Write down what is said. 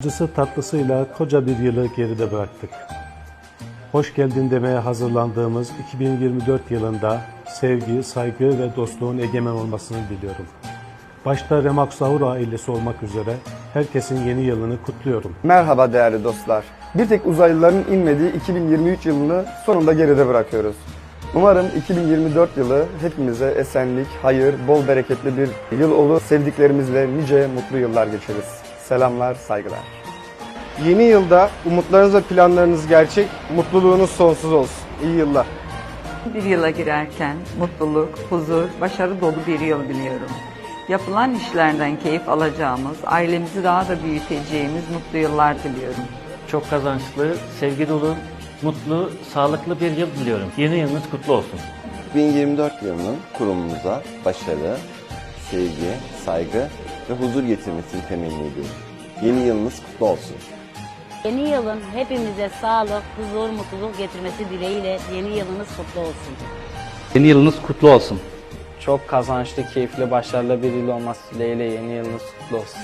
Acısı tatlısıyla koca bir yılı geride bıraktık. Hoş geldin demeye hazırlandığımız 2024 yılında sevgi, saygı ve dostluğun egemen olmasını diliyorum. Başta Remak Sahur ailesi olmak üzere herkesin yeni yılını kutluyorum. Merhaba değerli dostlar. Bir tek uzaylıların inmediği 2023 yılını sonunda geride bırakıyoruz. Umarım 2024 yılı hepimize esenlik, hayır, bol bereketli bir yıl olur. Sevdiklerimizle nice mutlu yıllar geçiririz. Selamlar, saygılar. Yeni yılda umutlarınız ve planlarınız gerçek, mutluluğunuz sonsuz olsun. İyi yıllar. Bir yıla girerken mutluluk, huzur, başarı dolu bir yıl diliyorum. Yapılan işlerden keyif alacağımız, ailemizi daha da büyüteceğimiz mutlu yıllar diliyorum. çok kazançlı, sevgi dolu, mutlu, sağlıklı bir yıl diliyorum. Yeni yılınız kutlu olsun. 2024 yılının kurumumuza başarı, sevgi, saygı ve huzur getirmesini temenni ediyorum. Yeni yılınız kutlu olsun. Yeni yılın hepimize sağlık, huzur, mutluluk getirmesi dileğiyle yeni yılınız kutlu olsun. Yeni yılınız kutlu olsun. Çok kazançlı, keyifli, başarılı bir yıl olması dileğiyle yeni yılınız kutlu olsun.